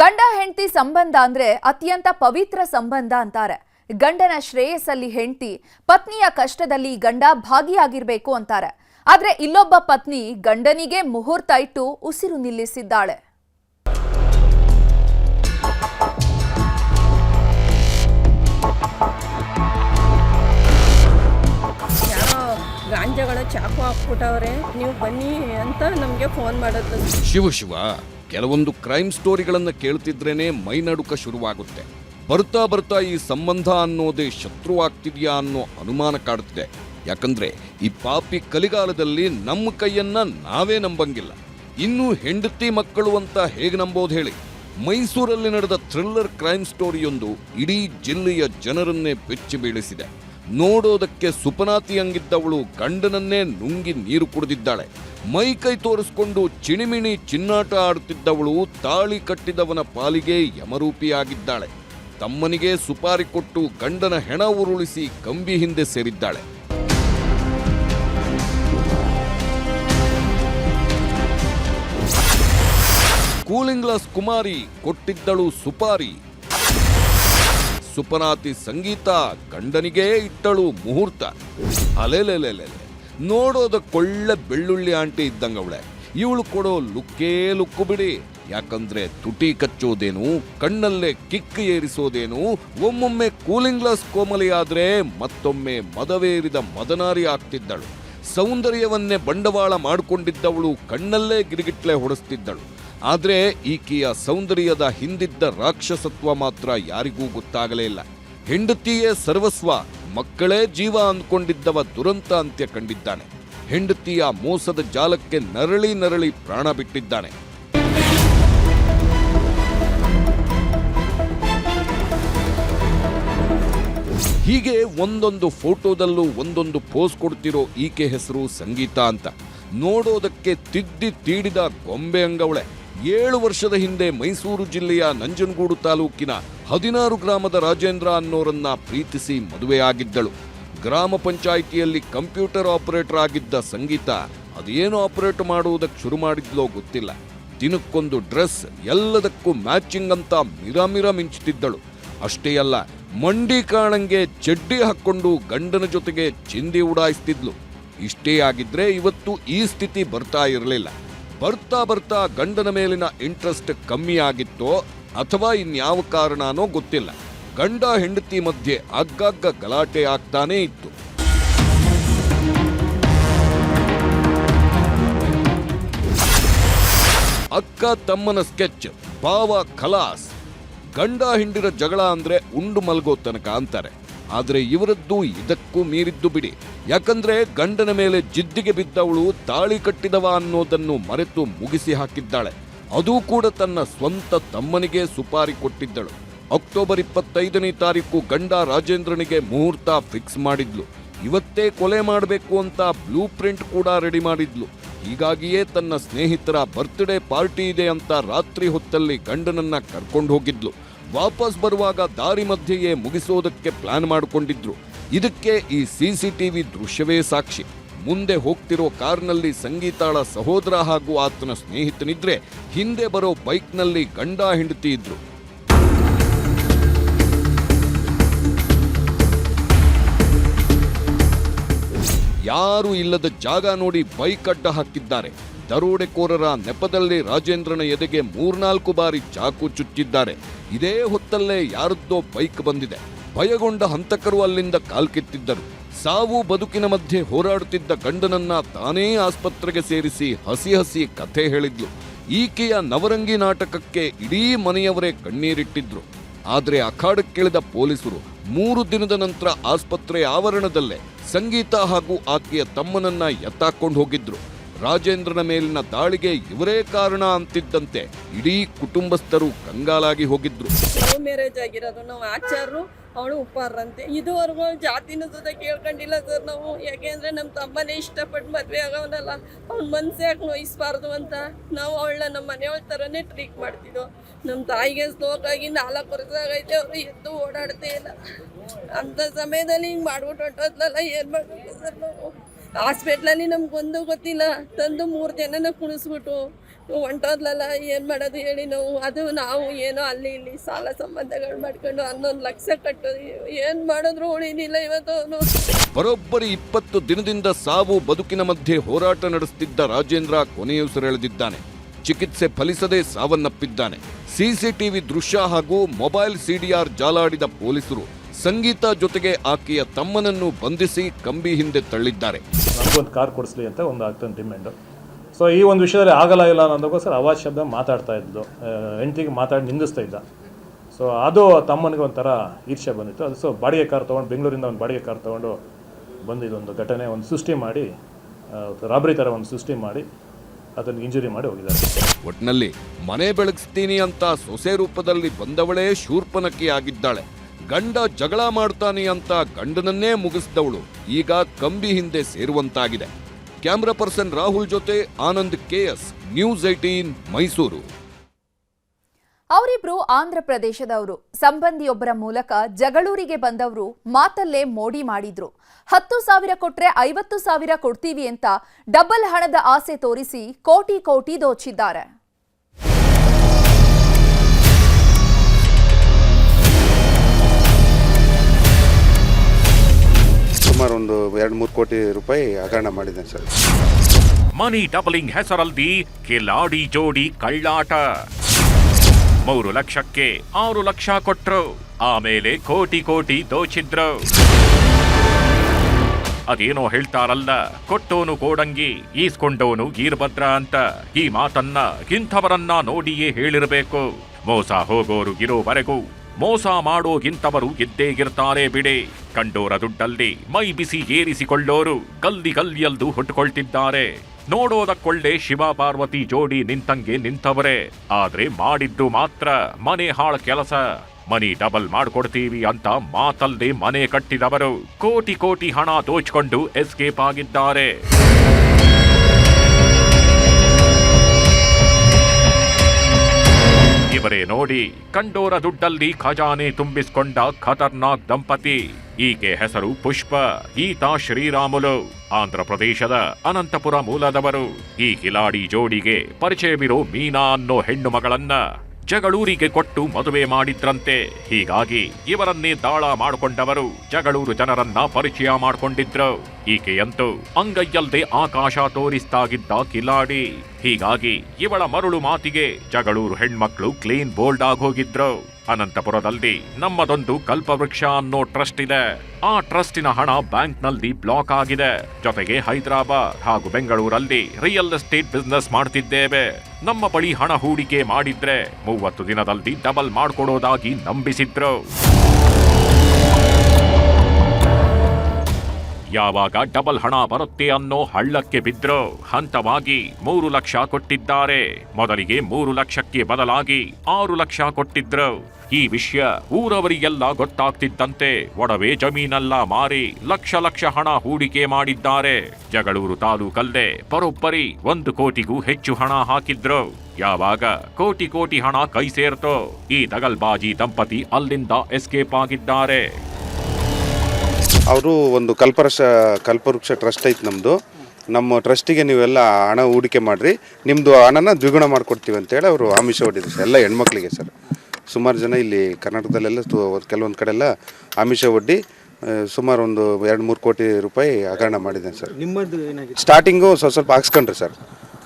ಗಂಡ ಹೆಂಡತಿ ಸಂಬಂಧ ಅಂದ್ರೆ ಅತ್ಯಂತ ಪವಿತ್ರ ಸಂಬಂಧ ಅಂತಾರೆ. ಗಂಡನ ಶ್ರೇಯಸ್ಸಲ್ಲಿ ಹೆಂಡತಿ ಪತ್ನಿಯ ಕಷ್ಟದಲ್ಲಿ ಗಂಡ ಭಾಗಿಯಾಗಿರ್ಬೇಕು ಅಂತಾರೆ. ಆದ್ರೆ ಇಲ್ಲೊಬ್ಬ ಪತ್ನಿ ಗಂಡನಿಗೆ ಮುಹೂರ್ತ ಇಟ್ಟು ಉಸಿರು ನಿಲ್ಲಿಸಿದ್ದಾಳೆ. ಗಾಂಜಾಗಳ ಚಾಕು ಹಾಕ್ಬಿಟ್ಟವ್ರೆ ನೀವು ಬನ್ನಿ ಅಂತ ನಮಗೆ ಫೋನ್ ಮಾಡೋದು. ಶಿವ ಶಿವ. ಕೆಲವೊಂದು ಕ್ರೈಮ್ ಸ್ಟೋರಿಗಳನ್ನು ಕೇಳ್ತಿದ್ರೇನೆ ಮೈನಡುಕ ಶುರುವಾಗುತ್ತೆ. ಬರ್ತಾ ಬರ್ತಾ ಈ ಸಂಬಂಧ ಅನ್ನೋದೇ ಶತ್ರುವಾಗ್ತಿದೆಯಾ ಅನ್ನೋ ಅನುಮಾನ ಕಾಡುತ್ತಿದೆ. ಯಾಕಂದ್ರೆ ಈ ಪಾಪಿ ಕಲಿಗಾಲದಲ್ಲಿ ನಮ್ಮ ಕೈಯನ್ನ ನಾವೇ ನಂಬಂಗಿಲ್ಲ. ಇನ್ನು ಹೆಂಡತಿ ಮಕ್ಕಳು ಅಂತ ಹೇಗೆ ನಂಬೋದು ಹೇಳಿ? ಮೈಸೂರಲ್ಲಿ ನಡೆದ ಥ್ರಿಲ್ಲರ್ ಕ್ರೈಮ್ ಸ್ಟೋರಿಯೊಂದು ಇಡೀ ಜಿಲ್ಲೆಯ ಜನರನ್ನೇ ಬೆಚ್ಚಿ ಬೀಳಿಸಿದೆ. ನೋಡೋದಕ್ಕೆ ಸುಪನಾತಿಯಂಗಿದ್ದವಳು ಗಂಡನನ್ನೇ ನುಂಗಿ ನೀರು ಕುಡಿದಿದ್ದಾಳೆ. ಮೈ ಕೈ ತೋರಿಸ್ಕೊಂಡು ಚಿಣಿಮಿಣಿ ಚಿನ್ನಾಟ ಆಡುತ್ತಿದ್ದವಳು ತಾಳಿ ಕಟ್ಟಿದವನ ಪಾಲಿಗೆ ಯಮರೂಪಿಯಾಗಿದ್ದಾಳೆ. ತಮ್ಮನಿಗೆ ಸುಪಾರಿ ಕೊಟ್ಟು ಗಂಡನ ಹೆಣ ಉರುಳಿಸಿ ಕಂಬಿ ಹಿಂದೆ ಸೇರಿದ್ದಾಳೆ. ಕೂಲಿಂಗ್ ಗ್ಲಾಸ್ ಕುಮಾರಿ ಕೊಟ್ಟಿದ್ದಳು ಸುಪಾರಿ. ಸುಪನಾತಿ ಸಂಗೀತ ಗಂಡನಿಗೇ ಇಟ್ಟಳು ಮುಹೂರ್ತ. ಅಲೆಲೆಲೆಲೆ. ನೋಡೋದಕ್ಕೊಳ್ಳೆ ಬೆಳ್ಳುಳ್ಳಿ ಆಂಟಿ ಇದ್ದಂಗವಳೆ. ಇವಳು ಕೊಡೋ ಲುಕ್ಕೇ ಲುಕ್ಕು ಬಿಡಿ. ಯಾಕಂದ್ರೆ ತುಟಿ ಕಚ್ಚೋದೇನು, ಕಣ್ಣಲ್ಲೇ ಕಿಕ್ ಏರಿಸೋದೇನು, ಒಮ್ಮೊಮ್ಮೆ ಕೂಲಿಂಗ್ ಗ್ಲಾಸ್ ಕೋಮಲಿಯಾದ್ರೆ ಮತ್ತೊಮ್ಮೆ ಮದವೇರಿದ ಮದನಾರಿ ಆಗ್ತಿದ್ದಳು. ಸೌಂದರ್ಯವನ್ನೇ ಬಂಡವಾಳ ಮಾಡಿಕೊಂಡಿದ್ದವಳು ಕಣ್ಣಲ್ಲೇ ಗಿರಿಗಿಟ್ಲೆ ಹೊಡೆಸ್ತಿದ್ದಳು. ಆದ್ರೆ ಈಕೆಯ ಸೌಂದರ್ಯದ ಹಿಂದಿದ್ದ ರಾಕ್ಷಸತ್ವ ಮಾತ್ರ ಯಾರಿಗೂ ಗೊತ್ತಾಗಲೇ ಇಲ್ಲ. ಹೆಂಡತಿಯೇ ಸರ್ವಸ್ವ, ಮಕ್ಕಳೇ ಜೀವ ಅಂದ್ಕೊಂಡಿದ್ದವ ದುರಂತ ಅಂತ್ಯ ಕಂಡಿದ್ದಾನೆ. ಹೆಂಡತಿಯ ಮೋಸದ ಜಾಲಕ್ಕೆ ನರಳಿ ನರಳಿ ಪ್ರಾಣ ಬಿಟ್ಟಿದ್ದಾನೆ. ಹೀಗೆ ಒಂದೊಂದು ಫೋಟೋದಲ್ಲೂ ಒಂದೊಂದು ಪೋಸ್ ಕೊಡ್ತಿರೋ ಈಕೆ ಹೆಸರು ಸಂಗೀತ ಅಂತ. ನೋಡೋದಕ್ಕೆ ತಿದ್ದಿ ತೀಡಿದ ಗೊಂಬೆ ಅಂಗವಳೆ. ಏಳು ವರ್ಷದ ಹಿಂದೆ ಮೈಸೂರು ಜಿಲ್ಲೆಯ ನಂಜನಗೂಡು ತಾಲೂಕಿನ ಹದಿನಾರು ಗ್ರಾಮದ ರಾಜೇಂದ್ರ ಅನ್ನೋರನ್ನ ಪ್ರೀತಿಸಿ ಮದುವೆಯಾಗಿದ್ದಳು ಗ್ರಾಮ ಪಂಚಾಯಿತಿಯಲ್ಲಿ ಕಂಪ್ಯೂಟರ್ ಆಪರೇಟರ್ ಆಗಿದ್ದ ಸಂಗೀತ ಅದೇನು ಆಪರೇಟ್ ಮಾಡುವುದಕ್ಕೆ ಶುರು ಮಾಡಿದ್ಲೋ ಗೊತ್ತಿಲ್ಲ. ದಿನಕ್ಕೊಂದು ಡ್ರೆಸ್ ಎಲ್ಲದಕ್ಕೂ ಮ್ಯಾಚಿಂಗ್ ಅಂತ ಮಿರಮಿರ ಮಿಂಚುತ್ತಿದ್ದಳು ಅಷ್ಟೇ ಅಲ್ಲ, ಮಂಡಿ ಕಾಣಂಗೆ ಚಡ್ಡಿ ಹಾಕ್ಕೊಂಡು ಗಂಡನ ಜೊತೆಗೆ ಚಿಂದಿ ಉಡಾಯಿಸ್ತಿದ್ಲು. ಇಷ್ಟೇ ಆಗಿದ್ರೆ ಇವತ್ತು ಈ ಸ್ಥಿತಿ ಬರ್ತಾ ಇರಲಿಲ್ಲ. ಬರ್ತಾ ಬರ್ತಾ ಗಂಡನ ಮೇಲಿನ ಇಂಟ್ರೆಸ್ಟ್ ಕಮ್ಮಿ ಆಗಿತ್ತೋ ಅಥವಾ ಇನ್ಯಾವ ಕಾರಣನೋ ಗೊತ್ತಿಲ್ಲ. ಗಂಡ ಹೆಂಡತಿ ಮಧ್ಯೆ ಆಗಾಗ ಗಲಾಟೆ ಆಗ್ತಾನೇ ಇತ್ತು. ಅಕ್ಕ ತಮ್ಮನ ಸ್ಕೆಚ್ ಪಾವ ಖಲಾಸ್. ಗಂಡ ಹಿಂಡಿರ ಜಗಳ ಅಂದ್ರೆ ಉಂಡು ಮಲ್ಗೋ ತನಕ ಅಂತಾರೆ. ಆದ್ರೆ ಇವರದ್ದು ಇದಕ್ಕೂ ಮೀರಿದ್ದು ಬಿಡಿ. ಯಾಕಂದ್ರೆ ಗಂಡನ ಮೇಲೆ ಜಿದ್ದಿಗೆ ಬಿದ್ದವಳು ತಾಳಿ ಕಟ್ಟಿದವ ಅನ್ನೋದನ್ನು ಮರೆತು ಮುಗಿಸಿ ಹಾಕಿದ್ದಾಳೆ. ಅದೂ ಕೂಡ ತನ್ನ ಸ್ವಂತ ತಮ್ಮನಿಗೆ ಸುಪಾರಿ ಕೊಟ್ಟಿದ್ದಳು. ಅಕ್ಟೋಬರ್ ಇಪ್ಪತ್ತೈದನೇ ತಾರೀಕು ಗಂಡ ರಾಜೇಂದ್ರನಿಗೆ ಮುಹೂರ್ತ ಫಿಕ್ಸ್ ಮಾಡಿದ್ಲು. ಇವತ್ತೇ ಕೊಲೆ ಮಾಡಬೇಕು ಅಂತ ಬ್ಲೂ ಪ್ರಿಂಟ್ ಕೂಡ ರೆಡಿ ಮಾಡಿದ್ಲು. ಹೀಗಾಗಿಯೇ ತನ್ನ ಸ್ನೇಹಿತರ ಬರ್ತ್ಡೇ ಪಾರ್ಟಿ ಇದೆ ಅಂತ ರಾತ್ರಿ ಹೊತ್ತಲ್ಲಿ ಗಂಡನನ್ನ ಕರ್ಕೊಂಡು ಹೋಗಿದ್ಲು ವಾಪಸ್ ಬರುವಾಗ ದಾರಿ ಮಧ್ಯೆಯೇ ಮುಗಿಸೋದಕ್ಕೆ ಪ್ಲಾನ್ ಮಾಡಿಕೊಂಡಿದ್ರು. ಇದಕ್ಕೆ ಈ ಸಿಸಿಟಿವಿ ದೃಶ್ಯವೇ ಸಾಕ್ಷಿ. ಮುಂದೆ ಹೋಗ್ತಿರೋ ಕಾರ್ನಲ್ಲಿ ಸಂಗೀತಾಳ ಸಹೋದರ ಹಾಗೂ ಆತನ ಸ್ನೇಹಿತನಿದ್ರೆ ಹಿಂದೆ ಬರೋ ಬೈಕ್ನಲ್ಲಿ ಗಂಡ ಹೆಂಡತಿ ಇದ್ರು. ಯಾರು ಇಲ್ಲದ ಜಾಗ ನೋಡಿ ಬೈಕ್ ಅಡ್ಡ ಹಾಕಿದ್ದಾರೆ. ದರೋಡೆಕೋರರ ನೆಪದಲ್ಲಿ ರಾಜೇಂದ್ರನ ಎದೆಗೆ ಮೂರ್ನಾಲ್ಕು ಬಾರಿ ಚಾಕು ಚುಚ್ಚಿದ್ದಾರೆ. ಇದೇ ಹೊತ್ತಲ್ಲೇ ಯಾರದ್ದೋ ಬೈಕ್ ಬಂದಿದೆ. ಭಯಗೊಂಡ ಹಂತಕರು ಅಲ್ಲಿಂದ ಕಾಲ್ಕಿತ್ತಿದ್ದರು ಸಾವು ಬದುಕಿನ ಮಧ್ಯೆ ಹೋರಾಡುತ್ತಿದ್ದ ಗಂಡನನ್ನ ತಾನೇ ಆಸ್ಪತ್ರೆಗೆ ಸೇರಿಸಿ ಹಸಿ ಹಸಿ ಕಥೆ ಹೇಳಿದ್ಲು. ಈಕೆಯ ನವರಂಗಿ ನಾಟಕಕ್ಕೆ ಇಡೀ ಮನೆಯವರೇ ಕಣ್ಣೀರಿಟ್ಟಿದ್ರು. ಆದರೆ ಅಖಾಡಕ್ಕಿಳಿದ ಪೊಲೀಸರು ಮೂರು ದಿನದ ನಂತರ ಆಸ್ಪತ್ರೆ ಆವರಣದಲ್ಲೇ ಸಂಗೀತ ಹಾಗೂ ಆಕೆಯ ತಮ್ಮನನ್ನ ಎತ್ತಾಕೊಂಡು ಹೋಗಿದ್ರು. ರಾಜೇಂದ್ರನ ಮೇಲಿನ ದಾಳಿಗೆ ಇವರೇ ಕಾರಣ ಅಂತಿದ್ದಂತೆ ಇಡೀ ಕುಟುಂಬಸ್ಥರು ಕಂಗಾಲಾಗಿ ಹೋಗಿದ್ರು. ಮ್ಯಾರೇಜ್ ಆಗಿರೋದು ನಾವು ಆಚಾರರು, ಅವಳು ಉಪ್ಪಾರಂತೆ. ಇದುವರೆಗೂ ಜಾತಿನ ಜೊತೆ ಕೇಳ್ಕೊಂಡಿಲ್ಲ ಸರ್ ನಾವು. ಯಾಕೆಂದ್ರೆ ನಮ್ಮ ತಮ್ಮನೇ ಇಷ್ಟಪಟ್ಟು ಮದುವೆ ಆಗವನಲ್ಲ. ಅವ್ನ ಮನ್ಸು ಯಾಕೆ ನೋಯಿಸ್ಬಾರ್ದು ಅಂತ. ನಾವು ಅವಳನ್ನ ನಮ್ಮ ಮನೆಯವಳ ಥರನೇ ಟ್ರೀಟ್ ಮಾಡ್ತಿದ್ದೋ ನಮ್ಮ ತಾಯಿಗೆ ಸ್ಲೋಕಾಗಿ ನಾಲ್ಕು ನಾಲ್ಕು ವರ್ಷದಾಗೈತೆ ಅವರು ಎದ್ದು ಓಡಾಡ್ತೇ ಇಲ್ಲ. ಅಂಥ ಸಮಯದಲ್ಲಿ ಹಿಂಗೆ ಮಾಡ್ಬಿಟ್ಟು ಹೊಟ್ಟೋದ್ಲಲ್ಲ ಏನು ಮಾಡ್ಬೇಕು ಸರ್ ನಾವು? ಹಾಸ್ಪಿಟ್ಲಲ್ಲಿ ನಮ್ಗೊಂದು ಗೊತ್ತಿಲ್ಲ. ತಂದು ಮೂರು ಜನನ ಕುಣಿಸ್ಬಿಟ್ಟು ಹೊಂಟೋದ್ಲಲ್ಲ ಏನು ಮಾಡೋದು ಹೇಳಿ ನಾವು. ಅದು ನಾವು ಏನೋ ಅಲ್ಲಿ ಇಲ್ಲಿ ಸಾಲ ಸಂಬಂಧಗಳು ಮಾಡ್ಕೊಂಡು ಹನ್ನೊಂದು ಲಕ್ಷ ಕಟ್ಟೋದು. ಏನು ಮಾಡಿದ್ರು ಉಳಿನಿಲ್ಲ ಇವತ್ತು ಬರೋಬ್ಬರಿ ಇಪ್ಪತ್ತು ದಿನದಿಂದ ಸಾವು ಬದುಕಿನ ಮಧ್ಯೆ ಹೋರಾಟ ನಡೆಸುತ್ತಿದ್ದ ರಾಜೇಂದ್ರ ಕೊನೆಯುಸಿರೆಳೆದಿದ್ದಾನೆ ಚಿಕಿತ್ಸೆ ಫಲಿಸದೆ ಸಾವನ್ನಪ್ಪಿದ್ದಾನೆ. ಸಿಸಿಟಿವಿ ದೃಶ್ಯ ಹಾಗೂ ಮೊಬೈಲ್ ಸಿಡಿಆರ್ ಜಾಲಾಡಿದ ಪೊಲೀಸರು ಸಂಗೀತ ಜೊತೆಗೆ ಆಕೆಯ ತಮ್ಮನನ್ನು ಬಂಧಿಸಿ ಕಂಬಿ ಹಿಂದೆ ತಳ್ಳಿದ್ದಾರೆ. ನಮಗೊಂದು ಕಾರ್ ಕೊಡಿಸ್ಲಿ ಅಂತ ಒಂದು ಆಗ್ತದೆ ಡಿಮ್ಯಾಂಡು ಸೊ ಈ ಒಂದು ವಿಷಯದಲ್ಲಿ ಆಗಲ್ಲ ಇಲ್ಲ ಅನ್ನೋದಕ್ಕೋಸ್ಕರ ಅವಾಜ್ ಶಬ್ದ ಮಾತಾಡ್ತಾ ಇದ್ದು ಹೆಂಡತಿಗೆ ಮಾತಾಡಿ ನಿಂದಿಸ್ತಾ ಇದ್ದ. ಸೊ ಅದು ತಮ್ಮನಿಗೆ ಒಂಥರ ಈರ್ಷೆ ಬಂದಿತ್ತು. ಅದು ಸೊ ಬಾಡಿಗೆ ಕಾರ್ ತೊಗೊಂಡು ಬೆಂಗಳೂರಿಂದ ಒಂದು ಬಾಡಿಗೆ ಕಾರ್ ತೊಗೊಂಡು ಬಂದಿದ್ದೊಂದು ಘಟನೆ ಒಂದು ಸೃಷ್ಟಿ ಮಾಡಿ ರಾಬರಿ ಥರ ಒಂದು ಸೃಷ್ಟಿ ಮಾಡಿ ಅದನ್ನು ಇಂಜುರಿ ಮಾಡಿ ಹೋಗಿದ್ದಾರೆ. ಒಟ್ಟಿನಲ್ಲಿ ಮನೆ ಬೆಳಗಿಸ್ತೀನಿ ಅಂತ ಸೊಸೆ ರೂಪದಲ್ಲಿ ಬಂದವಳೇ ಶೂರ್ಪನಕ್ಕಿ ಆಗಿದ್ದಾಳೆ ಗಂಡ ಜಗಳ ಮಾಡ್ತಾನೆ ಅಂತ ಗಂಡನನ್ನೇ ಮುಗಿಸಿದವಳು. ಈಗ ಕಂಬಿ ಹಿಂದೆ ಸೇರುವಂತಾಗಿದೆ. ಕ್ಯಾಮ್ರಾ ಪರ್ಸನ್ ರಾಹುಲ್ ಜೊತೆ Anand KS news eighteen Mysuru. ಅವರಿಬ್ರು ಆಂಧ್ರ ಪ್ರದೇಶದವರು. ಸಂಬಂಧಿಯೊಬ್ಬರ ಮೂಲಕ ಜಗಳೂರಿಗೆ ಬಂದವರು ಮಾತಲ್ಲೇ ಮೋಡಿ ಮಾಡಿದ್ರು. ಹತ್ತು ಸಾವಿರ ಕೊಟ್ರೆ ಐವತ್ತು ಸಾವಿರ ಕೊಡ್ತೀವಿ ಅಂತ ಡಬಲ್ ಹಣದ ಆಸೆ ತೋರಿಸಿ ಕೋಟಿ ಕೋಟಿ ದೋಚಿದ್ದಾರೆ. ಸುಮಾರು ಒಂದು ಎರಡು ಮೂರು ಕೋಟಿ ರೂಪಾಯಿ ಹಗರಣ ಮಾಡಿದ್ದೇನೆ ಸರ್. ಮನಿ ಡಬಲಿಂಗ್ ಹೆಸರಲ್ಲಿ ಕಿಲಾಡಿ ಜೋಡಿ ಕಳ್ಳಾಟ. ಮೂರು ಲಕ್ಷಕ್ಕೆ ಆರು ಲಕ್ಷ ಕೊಟ್ರು, ಆಮೇಲೆ ಕೋಟಿ ಕೋಟಿ ದೋಚಿದ್ರು. ಅದೇನೋ ಹೇಳ್ತಾರಲ್ಲ, ಕೊಟ್ಟೋನು ಕೋಡಂಗಿ, ಈಸ್ಕೊಂಡೋನು ಗೀರ್ಭದ್ರ ಅಂತ. ಈ ಮಾತನ್ನ ಇಂಥವರನ್ನ ನೋಡಿಯೇ ಹೇಳಿರಬೇಕು. ಮೋಸ ಹೋಗೋರು ಇರೋವರೆಗೂ ಮೋಸ ಮಾಡೋಗಿಂತವರು ಇದ್ದೇ ಇರ್ತಾರೆ ಬಿಡೆ. ಕಂಡೋರ ದುಡ್ಡಲ್ಲಿ ಮೈ ಬಿಸಿ ಏರಿಸಿಕೊಳ್ಳೋರು ಗಲ್ಲಿ ಗಲ್ಲಿಯಲ್ದು ಹುಟ್ಟುಕೊಳ್ತಿದ್ದಾರೆ ನೋಡೋದಕ್ಕೊಳ್ಳೆ ಶಿವ ಪಾರ್ವತಿ ಜೋಡಿ ನಿಂತಂಗೆ ನಿಂತವರೇ. ಆದ್ರೆ ಮಾಡಿದ್ದು ಮಾತ್ರ ಮನೆ ಹಾಳ ಕೆಲಸ. ಮನಿ ಡಬಲ್ ಮಾಡ್ಕೊಡ್ತೀವಿ ಅಂತ ಮಾತಲ್ಲದೆ ಮನೆ ಕಟ್ಟಿದವರು. ಕೋಟಿ ಕೋಟಿ ಹಣ ದೋಚ್ಕೊಂಡು ಎಸ್ಕೇಪ್ ಆಗಿದ್ದಾರೆ. ಇವರೇ ನೋಡಿ, ಕಂಡೋರ ದುಡ್ಡಲ್ಲಿ ಖಜಾನೆ ತುಂಬಿಸಿಕೊಂಡ ಖತರ್ನಾಕ್ ದಂಪತಿ. ಈಕೆ ಹೆಸರು ಪುಷ್ಪ, ಈತ ಶ್ರೀರಾಮುಲು ಆಂಧ್ರ ಪ್ರದೇಶದ ಅನಂತಪುರ ಮೂಲದವರು. ಈ ಕಿಲಾಡಿ ಜೋಡಿಗೆ ಪರಿಚಯವಿರೋ ಮೀನಾ ಅನ್ನೋ ಹೆಣ್ಣು ಮಗಳನ್ನ. ಜಗಳೂರಿಗೆ ಕೊಟ್ಟು ಮದುವೆ ಮಾಡಿದ್ರಂತೆ. ಹೀಗಾಗಿ ಇವರನ್ನೇ ದಾಳ ಮಾಡಿಕೊಂಡವರು ಜಗಳೂರು ಜನರನ್ನ ಪರಿಚಯ ಮಾಡಿಕೊಂಡಿದ್ರು. ಈಕೆಯಂತೂ ಅಂಗೈಯಲ್ದೆ ಆಕಾಶ ತೋರಿಸ್ತಾಗಿದ್ದ ಕಿಲಾಡಿ. ಹೀಗಾಗಿ ಇವಳ ಮರುಳು ಮಾತಿಗೆ ಜಗಳೂರು ಹೆಣ್ಮಕ್ಳು ಕ್ಲೀನ್ ಬೋಲ್ಡ್ ಆಗೋಗಿದ್ರು ಅನಂತಪುರದಲ್ಲಿ ನಮ್ಮದೊಂದು ಕಲ್ಪವೃಕ್ಷ ಅನ್ನೋ ಟ್ರಸ್ಟ್ ಇದೆ. ಆ ಟ್ರಸ್ಟಿನ ಹಣ ಬ್ಯಾಂಕ್ನಲ್ಲಿ ಬ್ಲಾಕ್ ಆಗಿದೆ. ಜೊತೆಗೆ ಹೈದರಾಬಾದ್ ಹಾಗೂ ಬೆಂಗಳೂರಲ್ಲಿ ರಿಯಲ್ ಎಸ್ಟೇಟ್ ಬಿಸ್ನೆಸ್ ಮಾಡ್ತಿದ್ದೇವೆ. ನಮ್ಮ ಬಳಿ ಹಣ ಹೂಡಿಕೆ ಮಾಡಿದ್ರೆ ಮೂವತ್ತು ದಿನದಲ್ಲಿ ಡಬಲ್ ಮಾಡ್ಕೊಡೋದಾಗಿ ನಂಬಿಸಿದ್ರು. ಯಾವಾಗ ಡಬಲ್ ಹಣ ಬರುತ್ತೆ ಅನ್ನೋ ಹಳ್ಳಕ್ಕೆ ಬಿದ್ರು ಹಂತವಾಗಿ ಮೂರು ಲಕ್ಷ ಕೊಟ್ಟಿದ್ದಾರೆ. ಮೊದಲಿಗೆ ಮೂರು ಲಕ್ಷಕ್ಕೆ ಬದಲಾಗಿ ಆರು ಲಕ್ಷ ಕೊಟ್ಟಿದ್ರು. ಈ ವಿಷಯ ಊರವರಿಗೆಲ್ಲ ಗೊತ್ತಾಗ್ತಿದ್ದಂತೆ ಒಡವೆ ಜಮೀನೆಲ್ಲ ಮಾರಿ ಲಕ್ಷ ಲಕ್ಷ ಹಣ ಹೂಡಿಕೆ ಮಾಡಿದ್ದಾರೆ. ಜಗಳೂರು ತಾಲೂಕಲ್ಲೇ ಪರೊಬ್ಬರಿ ಒಂದು ಕೋಟಿಗೂ ಹೆಚ್ಚು ಹಣ ಹಾಕಿದ್ರು. ಯಾವಾಗ ಕೋಟಿ ಕೋಟಿ ಹಣ ಕೈ ಸೇರ್ತೋ ಈ ದಗಲ್ಬಾಜಿ ದಂಪತಿ ಅಲ್ಲಿಂದ ಎಸ್ಕೇಪ್ ಆಗಿದ್ದಾರೆ. ಅವರು ಒಂದು ಕಲ್ಪವೃಕ್ಷ ಕಲ್ಪವೃಕ್ಷ ಟ್ರಸ್ಟ್ ಐತೆ ನಮ್ಮದು ನಮ್ಮ ಟ್ರಸ್ಟಿಗೆ ನೀವೆಲ್ಲ ಹಣ ಹೂಡಿಕೆ ಮಾಡಿರಿ. ನಿಮ್ಮದು ಹಣನ ದ್ವಿಗುಣ ಮಾಡಿಕೊಡ್ತೀವಿ ಅಂತೇಳಿ ಅವರು ಆಮಿಷ ಹೊಡಿದ್ರು ಸರ್. ಎಲ್ಲ ಹೆಣ್ಮಕ್ಳಿಗೆ ಸರ್. ಸುಮಾರು ಜನ ಇಲ್ಲಿ ಕರ್ನಾಟಕದಲ್ಲೆಲ್ಲ ಕೆಲವೊಂದು ಕಡೆ ಎಲ್ಲ ಆಮಿಷ ಒಡ್ಡಿ ಸುಮಾರು ಒಂದು ಎರಡು ಮೂರು ಕೋಟಿ ರೂಪಾಯಿ ಹಗರಣ ಮಾಡಿದ್ದೇನೆ ಸರ್. ನಿಮ್ಮದು ಸ್ಟಾರ್ಟಿಂಗು ಸ್ವಲ್ಪ ಸ್ವಲ್ಪ ಹಾಕ್ಸ್ಕೊಂಡ್ರಿ ಸರ್.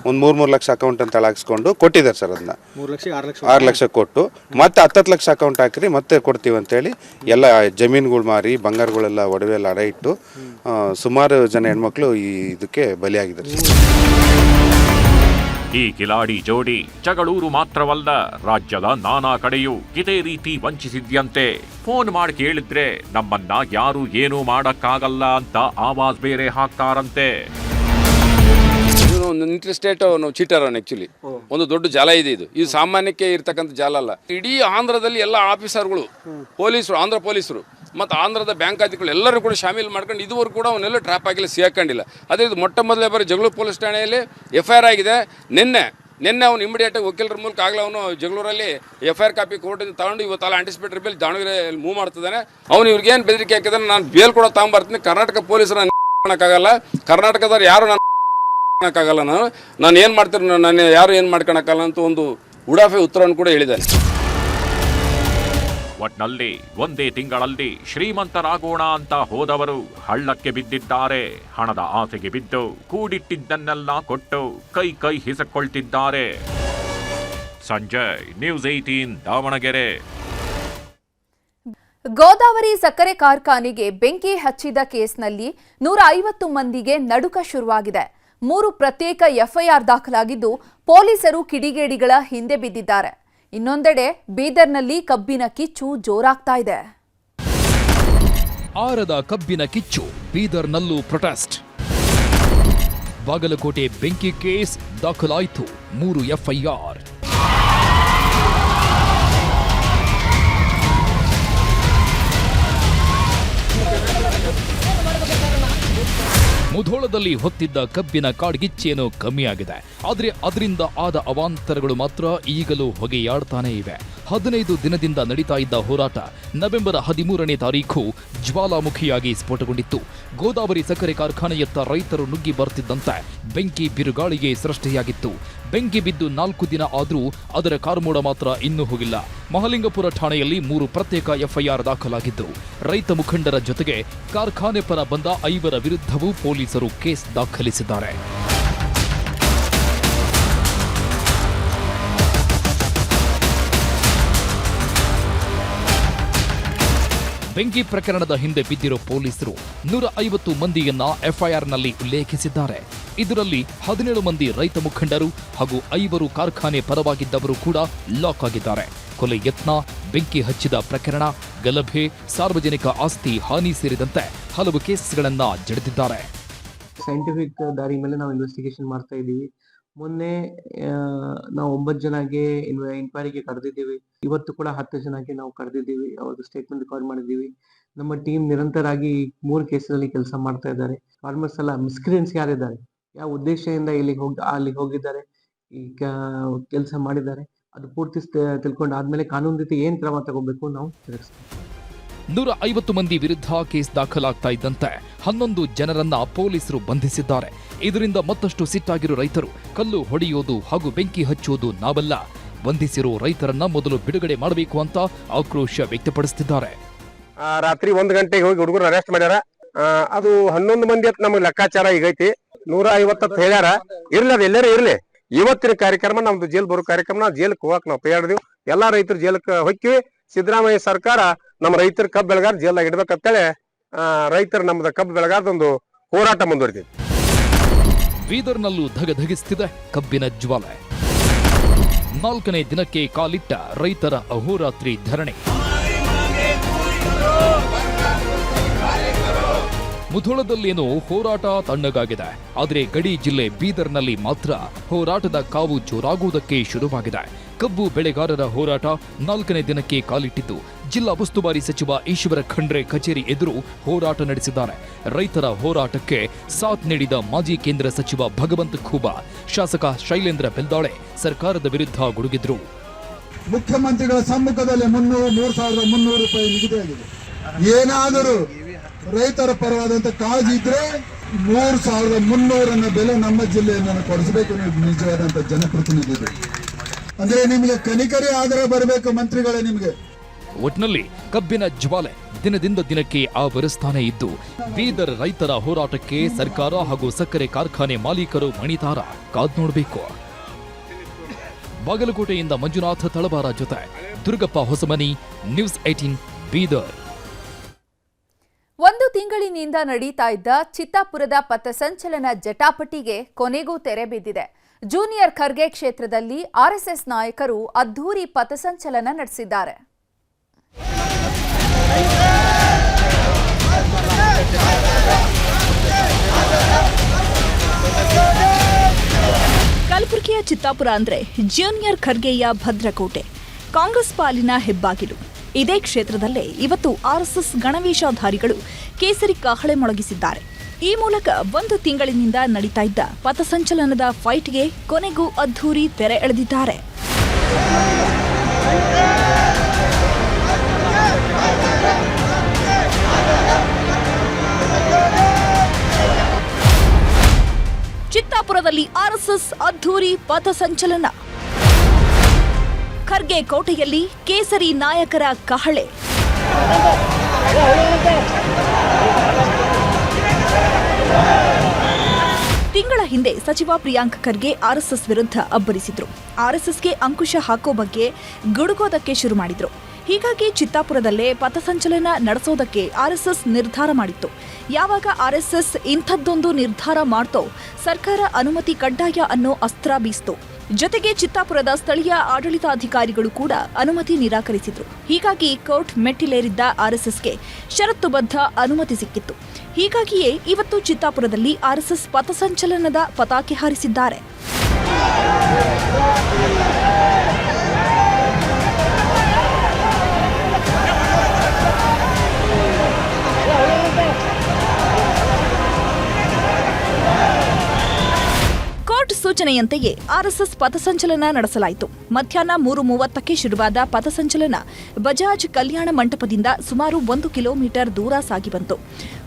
ಒಂದು ಮೂರು ಮೂರು ಲಕ್ಷ ಅಕೌಂಟ್ ಅಂತ ಹಾಕ್ಸ್ಕೊಂಡು ಕೊಟ್ಟಿದ್ದಾರೆ ಸರ್ ಅದನ್ನ ಮೂರು ಲಕ್ಷ ಆರು ಲಕ್ಷ ಆರು ಲಕ್ಷ ಕೊಟ್ಟು ಮತ್ತೆ ಹತ್ತತ್ತು ಲಕ್ಷ ಅಕೌಂಟ್ ಹಾಕಿರಿ ಮತ್ತೆ ಕೊಡ್ತೀವಿ ಅಂತೇಳಿ ಎಲ್ಲ ಜಮೀನುಗಳು ಮಾರಿ ಬಂಗಾರಗಳೆಲ್ಲ ಒಡವೆ ಎಲ್ಲ ಅಡ ಇಟ್ಟು ಆ, ಸುಮಾರು ಜನ ಹೆಣ್ಮಕ್ಳು ಈ ಇದಕ್ಕೆ ಬಲಿಯಾಗಿದ್ದಾರೆ ಸರ್. ಈ ಕಿಲಾಡಿ ಜೋಡಿ ಜಗಳೂರು ಮಾತ್ರವಲ್ಲ ರಾಜ್ಯದ ನಾನಾ ಕಡೆಯೂ ಇದೇ ರೀತಿ ವಂಚಿಸಿದ್ಯಂತೆ. ಫೋನ್ ಮಾಡಿ ಕೇಳಿದ್ರೆ ನಮ್ಮನ್ನ ಯಾರು ಏನೂ ಮಾಡಕ್ಕಾಗಲ್ಲ ಅಂತ ಆವಾಜ್ ಬೇರೆ ಹಾಕ್ತಾರಂತೆ. ಇಂಟ್ರೆಸ್ಟೇಟ್ ನಾವು ಚೀಟರ್ ಅವನು ಆ್ಯಕ್ಚುಲಿ ಒಂದು ದೊಡ್ಡ ಜಾಲ ಇದೆ ಇದು. ಇದು ಸಾಮಾನ್ಯಕ್ಕೆ ಇರ್ತಕ್ಕಂಥ ಜಾಲ ಅಲ್ಲ. ಇಡೀ ಆಂಧ್ರದಲ್ಲಿ ಎಲ್ಲ ಆಫೀಸರ್ಗಳು ಪೊಲೀಸರು ಆಂಧ್ರ ಪೊಲೀಸರು ಮತ್ತು ಆಂಧ್ರದ ಬ್ಯಾಂಕ್ ಅಧಿಕಾರಿಗಳು ಎಲ್ಲರೂ ಕೂಡ ಶಾಮೀಲ್ ಮಾಡ್ಕೊಂಡು ಇದುವರೆಗೂ ಕೂಡ ಅವನ್ನೆಲ್ಲ ಟ್ರ್ಯಾಪ್ ಆಗಿಲ್ಲ ಸಿಗಾಕೊಂಡಿಲ್ಲ ಅದೇ ಇದು ಮೊಟ್ಟ ಮೊದಲೇ ಬಾರಿ ಜಗಳೂರು ಪೊಲೀಸ್ ಠಾಣೆಯಲ್ಲಿ ಎಫ್ ಐ ಆರ್ ಆಗಿದೆ. ನಿನ್ನೆ ನಿನ್ನೆ ಅವನು ಇಮಿಡಿಯೇಟಾಗಿ ವಕೀಲರ ಮೂಲಕ ಆಗಲೇ ಅವನು ಜಗಳೂರಲ್ಲಿ ಎಫ್ ಐ ಆರ್ ಕಾಪಿ ಕೋರ್ಟಿಂದ ತಗೊಂಡು ಇವತ್ತಲ್ಲ ಆಂಟಿಸಿಪೇಟರಿ ಬೇಲ್ ದಾವಣಗೆರೆ ಮೂವ್ ಮಾಡ್ತಿದ್ದಾನೆ. ಅವನು ಇವ್ರಿಗೇನು ಬೆದರಿಕೆ ಹಾಕಿದಾನೆ ನಾನು ಬೇಲ್ ಕೂಡ ತಗೊಂಬರ್ತೀನಿ ಕರ್ನಾಟಕ ಪೊಲೀಸರ ಮಾಡೋಕ್ಕಾಗಲ್ಲ. ಕರ್ನಾಟಕದವ್ರು ಯಾರು ನಾನು ಆಗಲ್ಲ ನಾನು. ನಾನು ಏನು ಮಾಡ್ತೀನಿ ನಾನು ಯಾರು ಏನು ಮಾಡ್ಕೊಳಕ್ಕಾಗಲ್ಲ ಅಂತ ಒಂದು ಉಡಾಫೆ ಉತ್ತರವನ್ನು ಕೂಡ ಹೇಳಿದ್ದಾರೆ ಒಟ್ನಲ್ಲಿ ಒಂದೇ ತಿಂಗಳಲ್ಲಿ ಶ್ರೀಮಂತರಾಗೋಣ ಅಂತ ಹೋದವರು ಹಳ್ಳಕ್ಕೆ ಬಿದ್ದಿದ್ದಾರೆ. ಹಣದ ಆಸೆಗೆ ಬಿದ್ದು ಕೂಡಿಟ್ಟಿದ್ದನ್ನೆಲ್ಲ ಕೊಟ್ಟು ಕೈ ಕೈ ಹಿಸಕೊಳ್ತಿದ್ದಾರೆ ಸಂಜಯ್ ನ್ಯೂಸ್ ಏಟೀನ್ ದಾವಣಗೆರೆ. ಗೋದಾವರಿ ಸಕ್ಕರೆ ಕಾರ್ಖಾನೆಗೆ ಬೆಂಕಿ ಹಚ್ಚಿದ ಕೇಸ್ನಲ್ಲಿ ನೂರ ಐವತ್ತು ಮಂದಿಗೆ ನಡುಕ ಶುರುವಾಗಿದೆ. ಮೂರು ಪ್ರತ್ಯೇಕ ಎಫ್ಐಆರ್ ದಾಖಲಾಗಿದ್ದು ಪೊಲೀಸರು ಕಿಡಿಗೇಡಿಗಳ ಹಿಂದೆ ಬಿದ್ದಿದ್ದಾರೆ. ಇನ್ನೊಂದೆಡೆ ಬೀದರ್ನಲ್ಲಿ ಕಬ್ಬಿನ ಕಿಚ್ಚು ಜೋರಾಗ್ತಾ ಇದೆ. ಆರದ ಕಬ್ಬಿನ ಕಿಚ್ಚು, ಬೀದರ್ನಲ್ಲೂ ಪ್ರೊಟೆಸ್ಟ್ ಬಾಗಲಕೋಟೆ ಬೆಂಕಿ ಕೇಸ್ ದಾಖಲಾಯಿತು, ಮೂರು ಎಫ್ಐಆರ್. ಮುಧೋಳದಲ್ಲಿ ಹೊತ್ತಿದ್ದ ಕಬ್ಬಿನ ಕಾಡ್ಗಿಚ್ಚೇನು ಕಮ್ಮಿಯಾಗಿದೆ. ಆದರೆ ಅದರಿಂದ ಆದ ಅವಾಂತರಗಳು ಮಾತ್ರ ಈಗಲೂ ಹೊಗೆಯಾಡ್ತಾನೇ ಇವೆ. ಹದಿನೈದು ದಿನದಿಂದ ನಡೀತಾ ಇದ್ದ ಹೋರಾಟ ನವೆಂಬರ್ ಹದಿಮೂರನೇ ತಾರೀಖು ಜ್ವಾಲಾಮುಖಿಯಾಗಿ ಸ್ಫೋಟಗೊಂಡಿತ್ತು. ಗೋದಾವರಿ ಸಕ್ಕರೆ ಕಾರ್ಖಾನೆಯತ್ತ ರೈತರು ನುಗ್ಗಿ ಬರುತ್ತಿದ್ದಂತೆ ಬೆಂಕಿ ಬಿರುಗಾಳಿಗೆ ಸೃಷ್ಟಿಯಾಗಿತ್ತು. ಬೆಂಕಿ ಬಿದ್ದು ನಾಲ್ಕು ದಿನ ಆದರೂ ಅದರ ಕಾರ್ಮೋಡ ಮಾತ್ರ ಇನ್ನೂ ಹೋಗಿಲ್ಲ. ಮಹಲಿಂಗಪುರ ಠಾಣೆಯಲ್ಲಿ ಮೂರು ಪ್ರತ್ಯೇಕ ಎಫ್ಐಆರ್ ದಾಖಲಾಗಿದ್ದು, ರೈತ ಮುಖಂಡರ ಜೊತೆಗೆ ಕಾರ್ಖಾನೆ ಪರ ಬಂದ ಐವರ ವಿರುದ್ಧವೂ ಪೊಲೀಸರು ಕೇಸ್ ದಾಖಲಿಸಿದ್ದಾರೆ. ಬೆಂಕಿ ಪ್ರಕರಣದ ಹಿಂದೆ ಬಿದ್ದಿರೋ ಪೊಲೀಸರು ನೂರ ಐವತ್ತು ಮಂದಿಯನ್ನ ಎಫ್ಐಆರ್ನಲ್ಲಿ ಉಲ್ಲೇಖಿಸಿದ್ದಾರೆ. ಇದರಲ್ಲಿ ಹದಿನೇಳು ಮಂದಿ ರೈತ ಮುಖಂಡರು ಹಾಗೂ ಐವರು ಕಾರ್ಖಾನೆ ಪರವಾಗಿದ್ದವರು ಕೂಡ ಲಾಕ್ ಆಗಿದ್ದಾರೆ. ಕೊಲೆ ಯತ್ನ, ಬೆಂಕಿ ಹಚ್ಚಿದ ಪ್ರಕರಣ, ಗಲಭೆ, ಸಾರ್ವಜನಿಕ ಆಸ್ತಿ, ಹಾನಿ ಸೇರಿದಂತೆ ಹಲವು ಕೇಸ್ಗಳನ್ನ ಜಡಿದಿದ್ದಾರೆ. ಸೈಂಟಿಫಿಕ್ ದಾರಿ ಮೇಲೆ ನಾವು ಇನ್ವೆಸ್ಟಿಗೇಷನ್ ಮಾಡ್ತಾ ಇದ್ದೀವಿ. ಮೊನ್ನೆ ನಾವು ಒಂಬತ್ತು ಜನಗೆ ಇನ್ಕ್ವೈರಿಗೆ ಕರೆದಿದ್ದೀವಿ. ಇವತ್ತು ಕೂಡ ಹತ್ತು ಜನಕ್ಕೆ ನಾವು ಕರೆದಿದ್ದೀವಿ. ಅವ್ರದ್ದು ಸ್ಟೇಟ್ಮೆಂಟ್ ರೆಕಾರ್ಡ್ ಮಾಡಿದ್ದೀವಿ. ನಮ್ಮ ಟೀಮ್ ನಿರಂತರವಾಗಿ ಮೂರು ಕೇಸಲ್ಲಿ ಕೆಲಸ ಮಾಡ್ತಾ ಇದ್ದಾರೆ. ಫಾರ್ಮರ್ಸ್ ಎಲ್ಲ ಮಿಸ್ಕ್ರಿಯನ್ಸ್ ಯಾರಿದ್ದಾರೆ? ಯಾವ ಉದ್ದೇಶದಿಂದ ಇಲ್ಲಿಗೆ ಹೋಗಿ, ಅಲ್ಲಿಗೆ ಹೋಗಿದ್ದಾರೆ? ಈಗ ಕೆಲಸ ಮಾಡಿದ್ದಾರೆ. ಅದು ಪೂರ್ತಿ ತಿಳ್ಕೊಂಡು ಆದ್ಮೇಲೆ ಕಾನೂನು ರೀತಿ ಏನ್ ಕ್ರಮ ತಗೋಬೇಕು ನಾವು ತಿಳಿಸ್ತೀವಿ. ನೂರ ಐವತ್ತು ಮಂದಿ ವಿರುದ್ಧ ಕೇಸ್ ದಾಖಲಾಗ್ತಾ ಇದ್ದಂತೆ ಹನ್ನೊಂದು ಜನರನ್ನ ಪೊಲೀಸರು ಬಂಧಿಸಿದ್ದಾರೆ. ಇದರಿಂದ ಮತ್ತಷ್ಟು ಸಿಟ್ಟಾಗಿರೋ ರೈತರು ಕಲ್ಲು ಹೊಡೆಯೋದು ಹಾಗೂ ಬೆಂಕಿ ಹಚ್ಚುವುದು ನಾವಲ್ಲ. ಬಂಧಿಸಿರೋ ರೈತರನ್ನ ಮೊದಲು ಬಿಡುಗಡೆ ಮಾಡಬೇಕು ಅಂತ ಆಕ್ರೋಶ ವ್ಯಕ್ತಪಡಿಸುತ್ತಿದ್ದಾರೆ ರಾತ್ರಿ ಒಂದು ಗಂಟೆಗೆ ಹೋಗಿ ಹುಡುಗರು ಅರೆಸ್ಟ್ ಮಾಡ್ಯಾರ. ಅದು ಹನ್ನೊಂದು ಮಂದಿ ಅಂತ ನಮಗೆ ಲೆಕ್ಕಾಚಾರ ಈಗೈತಿ ನೂರ ಐವತ್ತತ್ತು ಹೇಳ್ಯಾರ. ಇರ್ಲಿ ಅದು, ಎಲ್ಲರೂ ಇರ್ಲಿ. ಇವತ್ತಿನ ಕಾರ್ಯಕ್ರಮ ನಮ್ದು ಜೈಲ್ ಬರೋ ಕಾರ್ಯಕ್ರಮ ಜೈಲ್ಗೆ ಹೋಗಕ್ ನಾವು ಪೇಯಾಡ್ದೀವಿ ಎಲ್ಲಾ ರೈತರು ಜೈಲಕ್ಕೆ ಹೊಕ್ಕಿವಿ ಸಿದ್ದರಾಮಯ್ಯ ಸರ್ಕಾರ ನಮ್ಮ ರೈತರ ಕಬ್ಬು ಬೆಳೆಗಾರ ಜೇಲ್ದಾಗ ಇಡ್ಬೇಕಂತೇಳಿ ರೈತರ ನಮ್ದು ಕಬ್ಬು ಬೆಳೆಗಾರದೊಂದು ಹೋರಾಟ ಮುಂದುವರಿತೈತಿ ಬೀದರ್ನಲ್ಲೂ ಧಗಧಗಿಸ್ತಿದೆ ಕಬ್ಬಿನ ಜ್ವಾಲೆ. ನಾಲ್ಕನೇ ದಿನಕ್ಕೆ ಕಾಲಿಟ್ಟ ರೈತರ ಅಹೋರಾತ್ರಿ ಧರಣಿ. ಮುಧೋಳದಲ್ಲೇನೋ ಹೋರಾಟ ತಣ್ಣಗಾಗಿದೆ. ಆದರೆ ಗಡಿ ಜಿಲ್ಲೆ ಬೀದರ್ನಲ್ಲಿ ಮಾತ್ರ ಹೋರಾಟದ ಕಾವು ಜೋರಾಗುವುದಕ್ಕೆ ಶುರುವಾಗಿದೆ. ಕಬ್ಬು ಬೆಳೆಗಾರರ ಹೋರಾಟ ನಾಲ್ಕನೇ ದಿನಕ್ಕೆ ಕಾಲಿಟ್ಟಿದ್ದು. ಜಿಲ್ಲಾ ಉಸ್ತುವಾರಿ ಸಚಿವ ಈಶ್ವರ ಖಂಡ್ರೆ ಕಚೇರಿ ಎದುರು ಹೋರಾಟ ನಡೆಸಿದ್ದಾರೆ. ರೈತರ ಹೋರಾಟಕ್ಕೆ ಸಾಥ್ ನೀಡಿದ ಮಾಜಿ ಕೇಂದ್ರ ಸಚಿವ ಭಗವಂತ ಖೂಬಾ, ಶಾಸಕ ಶೈಲೇಂದ್ರ ಬೆಲ್ದಾಳೆ ಸರ್ಕಾರದ ವಿರುದ್ಧ ಗುಡುಗಿದ್ರು. ಮುಖ್ಯಮಂತ್ರಿಗಳ ಸಮ್ಮುಖದಲ್ಲಿ ಮುನ್ನೂರು ಮೂರು ಸಾವಿರದ ಮುನ್ನೂರು ರೂಪಾಯಿ ನಿಗದಿಯಾಗಿದೆ. ಏನಾದರೂ ರೈತರ ಪರವಾದಂತ ಕಾಳಜಿ ಇದ್ರೆ ಮೂರ್ ಸಾವಿರದ ಮುನ್ನೂರನ್ನ ಬೆಲೆ ನಮ್ಮ ಜಿಲ್ಲೆಯನ್ನು ಕೊಡಿಸಬೇಕು ನಿಜವಾದಂತ ಜನಪ್ರತಿನಿಧಿಗಳು. ಅಂದ್ರೆ ನಿಮಗೆ ಕನಿಕರಿ ಆಧಾರ ಬರಬೇಕು ಮಂತ್ರಿಗಳೇ ನಿಮಗೆ. ಒಟ್ನಲ್ಲಿ ಕಬ್ಬಿನ ಜ್ವಾಲೆ ದಿನದಿಂದ ದಿನಕ್ಕೆ ಆವರಿಸ್ತಾನೆ ಇದ್ದು, ಬೀದರ್ ರೈತರ ಹೋರಾಟಕ್ಕೆ ಸರ್ಕಾರ ಹಾಗೂ ಸಕ್ಕರೆ ಕಾರ್ಖಾನೆ ಮಾಲೀಕರು ಮಣಿತಾರ, ಕಾದ್ ನೋಡಬೇಕು. ಬಾಗಲಕೋಟೆಯಿಂದ ಮಂಜುನಾಥ ತಳಬಾರ ಜೊತೆ, ದುರ್ಗಪ್ಪ ಹೊಸಮನಿ, ನ್ಯೂಸ್ ಏಟೀನ್ ಬೀದರ್. ಒಂದು ತಿಂಗಳಿನಿಂದ ನಡೀತಾ ಇದ್ದ ಚಿತ್ತಾಪುರದ ಪಥಸಂಚಲನ ಜಟಾಪಟಿಗೆ ಕೊನೆಗೂ ತೆರೆ ಬಿದ್ದಿದೆ. ಜೂನಿಯರ್ ಖರ್ಗೆ ಕ್ಷೇತ್ರದಲ್ಲಿ ಆರ್ಎಸ್ಎಸ್ ನಾಯಕರು ಅದ್ಧೂರಿ ಪಥಸಂಚಲನ ನಡೆಸಿದ್ದಾರೆ. ಕಲಬುರಗಿಯ ಚಿತ್ತಾಪುರ ಅಂದ್ರೆ ಜೂನಿಯರ್ ಖರ್ಗೆಯ ಭದ್ರಕೋಟೆ. ಕಾಂಗ್ರೆಸ್ ಪಾಲಿನ ಹೆಬ್ಬಾಗಿಲು. ಇದೇ ಕ್ಷೇತ್ರದಲ್ಲೇ ಇವತ್ತು ಆರ್ಎಸ್ಎಸ್ ಗಣವೇಷಧಾರಿಗಳು ಕೇಸರಿ ಕಾಹಳೆ ಮೊಳಗಿಸಿದ್ದಾರೆ ಈ ಮೂಲಕ ಒಂದು ತಿಂಗಳಿನಿಂದ ನಡೀತಾ ಇದ್ದ ಪಥಸಂಚಲನದ ಫೈಟ್ಗೆ ಕೊನೆಗೂ ಅದ್ಧೂರಿ ತೆರೆ ಎಳೆದಿದ್ದಾರೆ. ಚಿತ್ತಾಪುರದಲ್ಲಿ ಆರ್ಎಸ್ಎಸ್ ಅದ್ಧೂರಿ ಪಥಸಂಚಲನ ಖರ್ಗೆ ಕೋಟೆಯಲ್ಲಿ ಕೇಸರಿ ನಾಯಕರ ಕಹಳೆ. ತಿಂಗಳ ಹಿಂದೆ ಸಚಿವ ಪ್ರಿಯಾಂಕ್ ಖರ್ಗೆ ಆರ್ಎಸ್ಎಸ್ ವಿರುದ್ಧ ಅಬ್ಬರಿಸಿದ್ರು. ಆರ್ಎಸ್ಎಸ್ಗೆ ಅಂಕುಶ ಹಾಕೋ ಬಗ್ಗೆ ಗುಡುಗೋದಕ್ಕೆ ಶುರು ಮಾಡಿದ್ರು. ಹೀಗಾಗಿ ಚಿತ್ತಾಪುರದಲ್ಲೇ ಪಥಸಂಚಲನ ನಡೆಸೋದಕ್ಕೆ ಆರ್ಎಸ್ಎಸ್ ನಿರ್ಧಾರ ಮಾಡಿತ್ತು. ಯಾವಾಗ ಆರ್ಎಸ್ಎಸ್ ಇಂಥದ್ದೊಂದು ನಿರ್ಧಾರ ಮಾಡ್ತೋ ಸರ್ಕಾರ ಅನುಮತಿ ಕಡ್ಡಾಯ ಅನ್ನೋ ಅಸ್ತ್ರ ಬೀಸ್ತು. ಜೊತೆಗೆ ಚಿತ್ತಾಪುರದ ಸ್ಥಳೀಯ ಆಡಳಿತಾಧಿಕಾರಿಗಳು ಕೂಡ ಅನುಮತಿ ನಿರಾಕರಿಸಿದ್ರು. ಹೀಗಾಗಿ ಕೋರ್ಟ್ ಮೆಟ್ಟಿಲೇರಿದ್ದ ಆರ್ಎಸ್ಎಸ್ಗೆ ಷರತ್ತುಬದ್ಧ ಅನುಮತಿ ಸಿಕ್ಕಿತ್ತು. ಹೀಗಾಗಿಯೇ ಇವತ್ತು ಚಿತ್ತಾಪುರದಲ್ಲಿ ಆರ್ಎಸ್ಎಸ್ ಪಥಸಂಚಲನದ ಪತಾಕೆ ಹಾರಿಸಿದ್ದಾರೆ. ಸೂಚನೆಯಂತೆಯೇ ಆರ್ಎಸ್ಎಸ್ ಪಥಸಂಚಲನ ನಡೆಸಲಾಯಿತು. ಮಧ್ಯಾಹ್ನ ಮೂರು ಮೂವತ್ತಕ್ಕೆ ಶುರುವಾದ ಪಥಸಂಚಲನ ಬಜಾಜ್ ಕಲ್ಯಾಣ ಮಂಟಪದಿಂದ ಸುಮಾರು ಒಂದು ಕಿಲೋಮೀಟರ್ ದೂರ ಸಾಗಿ ಬಂತು.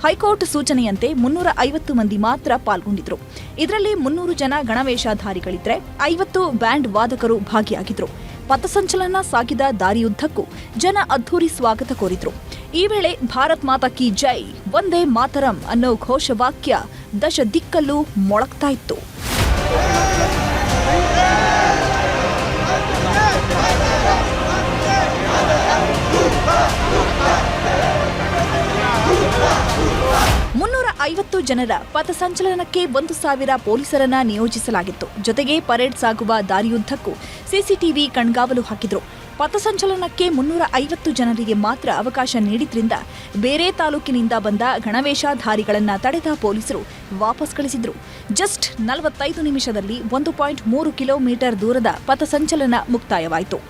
ಹೈಕೋರ್ಟ್ ಸೂಚನೆಯಂತೆ ಮುನ್ನೂರ ಐವತ್ತು ಮಂದಿ ಮಾತ್ರ ಪಾಲ್ಗೊಂಡಿದ್ರು. ಇದರಲ್ಲಿ ಮುನ್ನೂರು ಜನ ಗಣವೇಷಧಾರಿಗಳಿದ್ರೆ ಐವತ್ತು ಬ್ಯಾಂಡ್ ವಾದಕರು ಭಾಗಿಯಾಗಿದ್ರು. ಪಥಸಂಚಲನ ಸಾಗಿದ ದಾರಿಯುದ್ದಕ್ಕೂ ಜನ ಅದ್ಧೂರಿ ಸ್ವಾಗತ ಕೋರಿದ್ರು. ಈ ವೇಳೆ ಭಾರತ್ ಮಾತಾ ಕಿ ಜೈ ಒಂದೇ ಮಾತರಂ ಅನ್ನೋ ಘೋಷವಾಕ್ಯ ದಶ ದಿಕ್ಕಲ್ಲೂ ಮೊಳಗ್ತಾ ಇತ್ತು. ಐವತ್ತು ಜನರ ಪಥಸಂಚಲನಕ್ಕೆ ಒಂದು ಸಾವಿರ ಪೊಲೀಸರನ್ನ ನಿಯೋಜಿಸಲಾಗಿತ್ತು. ಜೊತೆಗೆ ಪರೇಡ್ ಸಾಗುವ ದಾರಿಯುದ್ದಕ್ಕೂ ಸಿಸಿಟಿವಿ ಕಣ್ಗಾವಲು ಹಾಕಿದ್ರು. ಪಥಸಂಚಲನಕ್ಕೆ ಮುನ್ನೂರ ಐವತ್ತು ಜನರಿಗೆ ಮಾತ್ರ ಅವಕಾಶ ನೀಡಿದ್ರಿಂದ ಬೇರೆ ತಾಲೂಕಿನಿಂದ ಬಂದ ಗಣವೇಷಧಾರಿಗಳನ್ನ ತಡೆದ ಪೊಲೀಸರು ವಾಪಸ್ ಕಳಿಸಿದ್ರು. ಜಸ್ಟ್ ನಲವತ್ತೈದು ನಿಮಿಷದಲ್ಲಿ ಒಂದು ಪಾಯಿಂಟ್ ಮೂರು ಕಿಲೋಮೀಟರ್ ದೂರದ ಪಥಸಂಚಲನ ಮುಕ್ತಾಯವಾಯಿತು.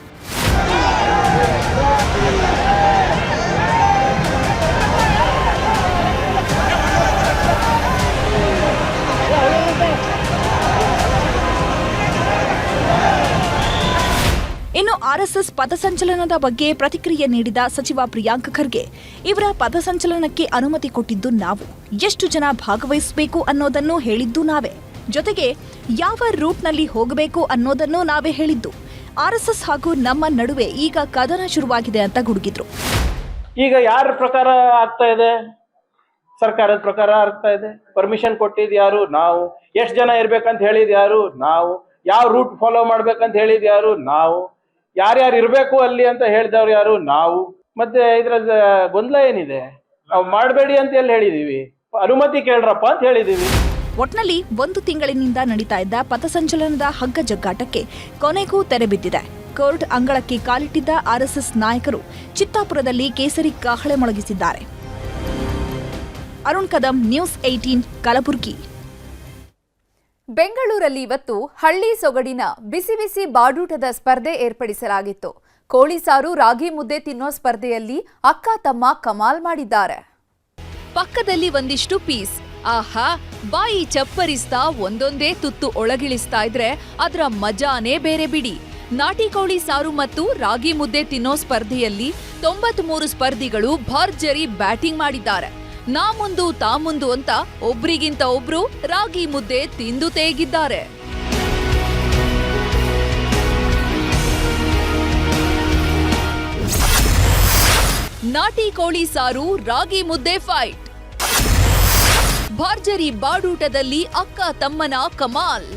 ಆರ್ಎಸ್ಎಸ್ ಪಥಸಂಚಲನದ ಬಗ್ಗೆ ಪ್ರತಿಕ್ರಿಯೆ ನೀಡಿದ ಸಚಿವ ಪ್ರಿಯಾಂಕ್ ಖರ್ಗೆ, ಇವರ ಪಥಸಂಚಲನಕ್ಕೆ ಅನುಮತಿ ಕೊಟ್ಟಿದ್ದು ನಾವು. ಎಷ್ಟು ಜನ ಭಾಗವಹಿಸಬೇಕು ಅನ್ನೋದನ್ನು ಹೇಳಿದ್ದು ನಾವೇ. ಜೊತೆಗೆ ಯಾವ ರೂಟ್ನಲ್ಲಿ ಹೋಗಬೇಕು ಅನ್ನೋದನ್ನು ನಾವೇ ಹೇಳಿದ್ದು. ಆರ್ಎಸ್ಎಸ್ ಹಾಗೂ ನಮ್ಮ ನಡುವೆ ಈಗ ಕದನ ಶುರುವಾಗಿದೆ ಅಂತ ಗುಡುಗಿದ್ರು. ಈಗ ಯಾರ ಪ್ರಕಾರ ಆಗ್ತಾ ಇದೆ? ಸರ್ಕಾರದ ಪ್ರಕಾರ ಆಗ್ತಾ ಇದೆ. ಪರ್ಮಿಷನ್ ಕೊಟ್ಟಿದ್ ಯಾರು? ನಾವು. ಎಷ್ಟು ಜನ ಇರ್ಬೇಕಂತ ಹೇಳಿದ್ ಯಾರು? ನಾವು. ಯಾವ ರೂಟ್ ಫಾಲೋ ಮಾಡ್ಬೇಕಂತ ಹೇಳಿದ್ ಯಾರು? ನಾವು. ಯಾರ್ಯಾರು ಇರಬೇಕು ಅಲ್ಲಿ ಅಂತ ಹೇಳಿದವ್ರು ಯಾರು? ನಾವು. ಮತ್ತೆ ಇದ್ರ ಗೊಂದಲ ಏನಿದೆ? ನಾವು ಮಾಡಬೇಡಿ ಅಂತ ಎಲ್ಲಿ ಹೇಳಿದೀವಿ? ಅನುಮತಿ ಕೇಳ್ರಪ್ಪ ಅಂತ ಹೇಳಿದೀವಿ. ಒಟ್ನಲ್ಲಿ ಒಂದು ತಿಂಗಳಿನಿಂದ ನಡೀತಾ ಇದ್ದ ಪಥಸಂಚಲನದ ಹಗ್ಗ ಜಗ್ಗಾಟಕ್ಕೆ ಕೊನೆಗೂ ತೆರೆ ಬಿದ್ದಿದೆ. ಕೋರ್ಟ್ ಅಂಗಳಕ್ಕೆ ಕಾಲಿಟ್ಟಿದ್ದ ಆರ್ಎಸ್ಎಸ್ ನಾಯಕರು ಚಿತ್ತಾಪುರದಲ್ಲಿ ಕೇಸರಿ ಕಾಹಳೆ ಮೊಳಗಿಸಿದ್ದಾರೆ. Arun Kadam, news eighteen Kalaburagi. ಬೆಂಗಳೂರಲ್ಲಿ ಇವತ್ತು ಹಳ್ಳಿ ಸೊಗಡಿನ ಬಿಸಿ ಬಿಸಿ ಬಾಡೂಟದ ಸ್ಪರ್ಧೆ ಏರ್ಪಡಿಸಲಾಗಿತ್ತು. ಕೋಳಿ ಸಾರು, ರಾಗಿ ಮುದ್ದೆ ತಿನ್ನೋ ಸ್ಪರ್ಧೆಯಲ್ಲಿ ಅಕ್ಕ, ತಮ್ಮ ಕಮಾಲ್ ಮಾಡಿದ್ದಾರೆ. ಪಕ್ಕದಲ್ಲಿ ಒಂದಿಷ್ಟು ಪೀಸ್. ಆಹಾ, ಬಾಯಿ ಚಪ್ಪರಿಸ್ತಾ ಒಂದೊಂದೇ ತುತ್ತು ಒಳಗಿಳಿಸ್ತಾ ಇದ್ರೆ ಅದರ ಮಜಾನೇ ಬೇರೆ ಬಿಡಿ. ನಾಟಿ ಕೋಳಿ ಸಾರು ಮತ್ತು ರಾಗಿ ಮುದ್ದೆ ತಿನ್ನೋ ಸ್ಪರ್ಧೆಯಲ್ಲಿ ತೊಂಬತ್ಮೂರು ಸ್ಪರ್ಧಿಗಳು ಭರ್ಜರಿ ಬ್ಯಾಟಿಂಗ್ ಮಾಡಿದ್ದಾರೆ. ನಾ ಮುಂದು, ತಾ ಮುಂದು ಅಂತ ಒಬ್ರಿಗಿಂತ ಒಬ್ರು ರಾಗಿ ಮುದ್ದೆ ತಿಂದು ತೇಗಿದ್ದಾರೆ. ನಾಟಿ ಕೋಳಿ ಸಾರು, ರಾಗಿ ಮುದ್ದೆ ಫೈಟ್ ಭರ್ಜರಿ ಬಾಡೂಟದಲ್ಲಿ ಅಕ್ಕ ತಮ್ಮನ ಕಮಾಲ್.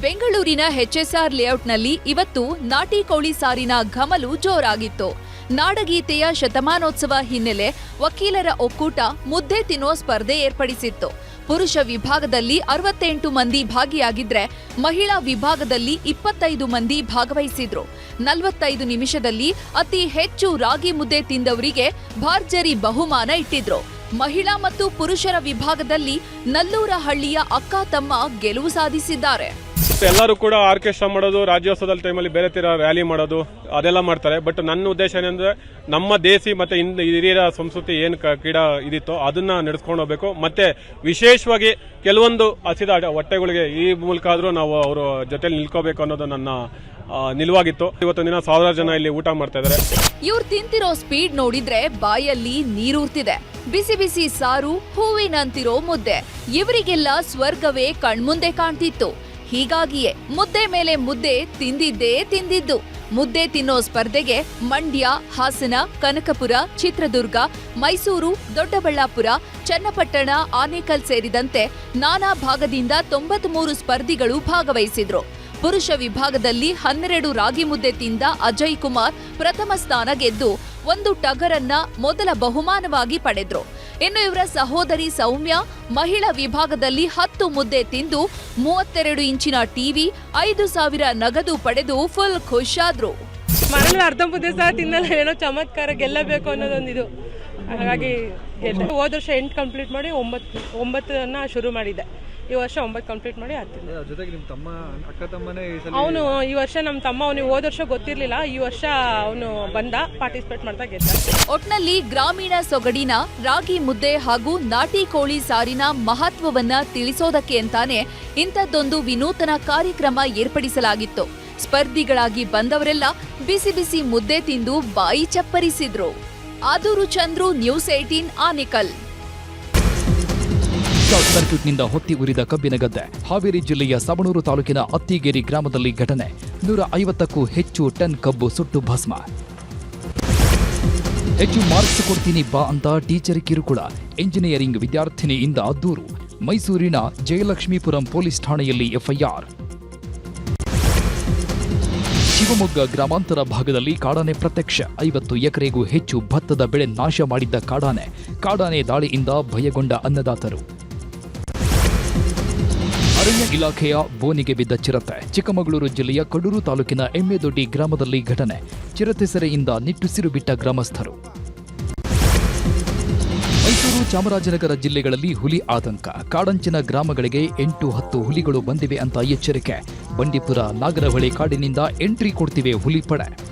ಬೆಂಗಳೂರಿನ ಎಚ್ಎಸ್ಆರ್ ಲೇಔಟ್ನಲ್ಲಿ ಇವತ್ತು ನಾಟಿ ಕೋಳಿ ಸಾರಿನ ಘಮಲು ಜೋರಾಗಿತ್ತು. ನಾಡಗೀತೆಯ ಶತಮಾನೋತ್ಸವ ಹಿನ್ನೆಲೆ ವಕೀಲರ ಒಕ್ಕೂಟ ಮುದ್ದೆ ತಿನ್ನೋ ಸ್ಪರ್ಧೆ ಏರ್ಪಡಿಸಿತ್ತು. ಪುರುಷ ವಿಭಾಗದಲ್ಲಿ ಅರವತ್ತೆಂಟು ಮಂದಿ ಭಾಗಿಯಾಗಿದ್ರೆ ಮಹಿಳಾ ವಿಭಾಗದಲ್ಲಿ ಇಪ್ಪತ್ತೈದು ಮಂದಿ ಭಾಗವಹಿಸಿದ್ರು. ನಲವತ್ತೈದು ನಿಮಿಷದಲ್ಲಿ ಅತಿ ಹೆಚ್ಚು ರಾಗಿ ಮುದ್ದೆ ತಿಂದವರಿಗೆ ಭರ್ಜರಿ ಬಹುಮಾನ ಇಟ್ಟಿದ್ರು. ಮಹಿಳಾ ಮತ್ತು ಪುರುಷರ ವಿಭಾಗದಲ್ಲಿ ನಲ್ಲೂರ ಹಳ್ಳಿಯ ಅಕ್ಕ ತಮ್ಮ ಗೆಲುವು ಸಾಧಿಸಿದ್ದಾರೆ. ಎಲ್ಲರೂ ಕೂಡ ಆರ್ಕೆಸ್ಟ್ರಾ ಮಾಡೋದು ರಾಜ್ಯೋತ್ಸವದ ಟೈಮಲ್ಲಿ ಬೇರೆ ತೀರ ರ್ಯಾಲಿ ಮಾಡೋದು, ಅದೆಲ್ಲ ಮಾಡ್ತಾರೆ. ಬಟ್ ನನ್ನ ಉದ್ದೇಶ ಏನಂದ್ರೆ, ನಮ್ಮ ದೇಸಿ ಮತ್ತೆ ಹಿರಿಯರ ಸಂಸ್ಕೃತಿ ಏನು ಕ್ರೀಡಾ ಇದಿತ್ತೋ ಅದನ್ನ ನಡೆಸ್ಕೊಂಡು ಹೋಗ್ಬೇಕು. ಮತ್ತೆ ವಿಶೇಷವಾಗಿ ಕೆಲವೊಂದು ಹಸಿದ ಹೊಟ್ಟೆಗಳಿಗೆ ಈ ಮೂಲಕ ಆದರೂ ನಾವು ಅವರ ಜೊತೆಲಿ ನಿಲ್ಕೋಬೇಕು ಅನ್ನೋದು ನನ್ನ ನಿಲುವಾಗಿತ್ತು. ಇವತ್ತು ದಿನ ಸಾವಿರಾರು ಜನ ಇಲ್ಲಿ ಊಟ ಮಾಡ್ತಾ ಇದ್ದಾರೆ ಇವ್ರು ತಿಂತಿರೋ ಸ್ಪೀಡ್ ನೋಡಿದ್ರೆ ಬಾಯಲ್ಲಿ ನೀರೂರ್ತಿದೆ ಬಿಸಿ ಬಿಸಿ ಸಾರು, ಹೂವಿನಂತಿರೋ ಮುದ್ದೆ. ಇವರಿಗೆಲ್ಲ ಸ್ವರ್ಗವೇ ಕಣ್ಮುಂದೆ ಕಾಣ್ತಿತ್ತು. ಹೀಗಾಗಿಯೇ ಮುದ್ದೆ ಮೇಲೆ ಮುದ್ದೆ ತಿಂದಿದ್ದೇ ತಿಂದಿದ್ದು. ಮುದ್ದೆ ತಿನ್ನೋ ಸ್ಪರ್ಧೆಗೆ ಮಂಡ್ಯ, ಹಾಸನ, ಕನಕಪುರ, ಚಿತ್ರದುರ್ಗ, ಮೈಸೂರು, ದೊಡ್ಡಬಳ್ಳಾಪುರ, ಚನ್ನಪಟ್ಟಣ, ಆನೇಕಲ್ ಸೇರಿದಂತೆ ನಾನಾ ಭಾಗದಿಂದ ತೊಂಬತ್ಮೂರು ಸ್ಪರ್ಧಿಗಳು ಭಾಗವಹಿಸಿದ್ರು. ಪುರುಷ ವಿಭಾಗದಲ್ಲಿ ಹನ್ನೆರಡು ರಾಗಿ ಮುದ್ದೆ ತಿಂದ ಅಜಯ್ ಕುಮಾರ್ ಪ್ರಥಮ ಸ್ಥಾನ ಗೆದ್ದು ಒಂದು ಟಗರನ್ನ ಮೊದಲ ಬಹುಮಾನವಾಗಿ ಪಡೆದ್ರು. ಇನ್ನು ಇವರ ಸಹೋದರಿ ಸೌಮ್ಯ ಮಹಿಳಾ ವಿಭಾಗದಲ್ಲಿ ಹತ್ತು ಮುದ್ದೆ ತಿಂದು ಮೂವತ್ತೆರಡು ಇಂಚಿನ ಟಿವಿ, ಐದು ಸಾವಿರ ನಗದು ಪಡೆದು ಫುಲ್ ಖುಷಾದ್ರು ಮನೇಲಿ ಅರ್ಧ ಮುದ್ದೆ ಸಹ ತಿನ್ನಲ್ಲ, ಏನೋ ಚಮತ್ಕಾರ ಗೆಲ್ಲಬೇಕು ಅನ್ನೋದೊಂದಿದು. ಹಾಗಾಗಿ ಗೆದ್ದೆ ಹೋದ ವರ್ಷ ಎಂಟು ಕಂಪ್ಲೀಟ್ ಮಾಡಿ ಒಂಬತ್ತು ಒಂಬತ್ತನ್ನ ಶುರು ಮಾಡಿದ್ದೆ. ಈ ವರ್ಷ ಒಂಬತ್ತು ಕಂಪ್ಲೀಟ್ ಮಾಡಿ ಹತ್ತಿದ್ದೆ ಜೊತೆಗೆ ನಿಮ್ಮ ತಮ್ಮ ಅಕ್ಕ ತಮ್ಮನೇ ಅವನು ಈ ವರ್ಷ ನಮ್ಮ ತಮ್ಮ ಅವನಿಗೆ ಹೋದ ವರ್ಷ ಗೊತ್ತಿರಲಿಲ್ಲ. ಈ ವರ್ಷ ಅವನು ಬಂದ ಪಾರ್ಟಿಸಿಪೇಟ್ ಮಾಡ್ತಾ ಗೆದ್ದ. ಒಟ್ನಲ್ಲಿ ಗ್ರಾಮೀಣ ಸೊಗಡಿನ ರಾಗಿ ಮುದ್ದೆ ಹಾಗೂ ನಾಟಿ ಕೋಳಿ ಸಾರಿನ ಮಹತ್ವವನ್ನ ತಿಳಿಸೋದಕ್ಕೆ ಅಂತಾನೆ ಇಂಥದ್ದೊಂದು ವಿನೂತನ ಕಾರ್ಯಕ್ರಮ ಏರ್ಪಡಿಸಲಾಗಿತ್ತು. ಸ್ಪರ್ಧಿಗಳಾಗಿ ಬಂದವರೆಲ್ಲ ಬಿಸಿ ಬಿಸಿ ಮುದ್ದೆ ತಿಂದು ಬಾಯಿ ಚಪ್ಪರಿಸಿದ್ರು. Aduru Chandru news eighteen Anekal. Short ಸರ್ಕ್ಯೂಟ್ನಿಂದ ಹೊತ್ತಿ ಉರಿದ ಕಬ್ಬಿನ ಗದ್ದೆ, ಹಾವೇರಿ ಜಿಲ್ಲೆಯ ಸವಣೂರು ತಾಲೂಕಿನ ಅತ್ತಿಗೇರಿ ಗ್ರಾಮದಲ್ಲಿ ಘಟನೆ. ನೂರ ಐವತ್ತಕ್ಕೂ ಹೆಚ್ಚು ಟನ್ ಕಬ್ಬು ಸುಟ್ಟು ಭಸ್ಮ. ಹೆಚ್ಚು ಮಾರ್ಕ್ಸ್ ಕೊಡ್ತೀನಿ ಬಾ ಅಂತ ಟೀಚರ್ ಕಿರುಕುಳ. ಎಂಜಿನಿಯರಿಂಗ್ ವಿದ್ಯಾರ್ಥಿನಿಯಿಂದ ದೂರು. ಮೈಸೂರಿನ ಜಯಲಕ್ಷ್ಮೀಪುರಂ ಪೊಲೀಸ್ ಠಾಣೆಯಲ್ಲಿ ಎಫ್ಐಆರ್. ಶಿವಮೊಗ್ಗ ಗ್ರಾಮಾಂತರ ಭಾಗದಲ್ಲಿ ಕಾಡಾನೆ ಪ್ರತ್ಯಕ್ಷ. ಐವತ್ತು ಎಕರೆಗೂ ಹೆಚ್ಚು ಭತ್ತದ ಬೆಳೆ ನಾಶ ಮಾಡಿದ್ದ ಕಾಡಾನೆ. ಕಾಡಾನೆ ದಾಳಿಯಿಂದ ಭಯಗೊಂಡ ಅನ್ನದಾತರು. ಅರಣ್ಯ ಇಲಾಖೆಯ ಬೋನಿಗೆ ಬಿದ್ದ ಚಿರತೆ. ಚಿಕ್ಕಮಗಳೂರು ಜಿಲ್ಲೆಯ ಕಡೂರು ತಾಲೂಕಿನ ಎಮ್ಮೆದೊಡ್ಡಿ ಗ್ರಾಮದಲ್ಲಿ ಘಟನೆ. ಚಿರತೆ ಸೆರೆಯಿಂದ ನಿಟ್ಟುಸಿರು ಬಿಟ್ಟ ಗ್ರಾಮಸ್ಥರು. ಮೈಸೂರು ಚಾಮರಾಜನಗರ ಜಿಲ್ಲೆಗಳಲ್ಲಿ ಹುಲಿ ಆತಂಕ. ಕಾಡಂಚಿನ ಗ್ರಾಮಗಳಿಗೆ ಎಂಟು ಹತ್ತು ಹುಲಿಗಳು ಬಂದಿವೆ ಅಂತ ಎಚ್ಚರಿಕೆ. ಬಂಡೀಪುರ ನಾಗರಹೊಳೆ ಕಾಡಿನಿಂದ ಎಂಟ್ರಿ ಕೊಡ್ತಿವೆ ಹುಲಿ ಪಡೆ.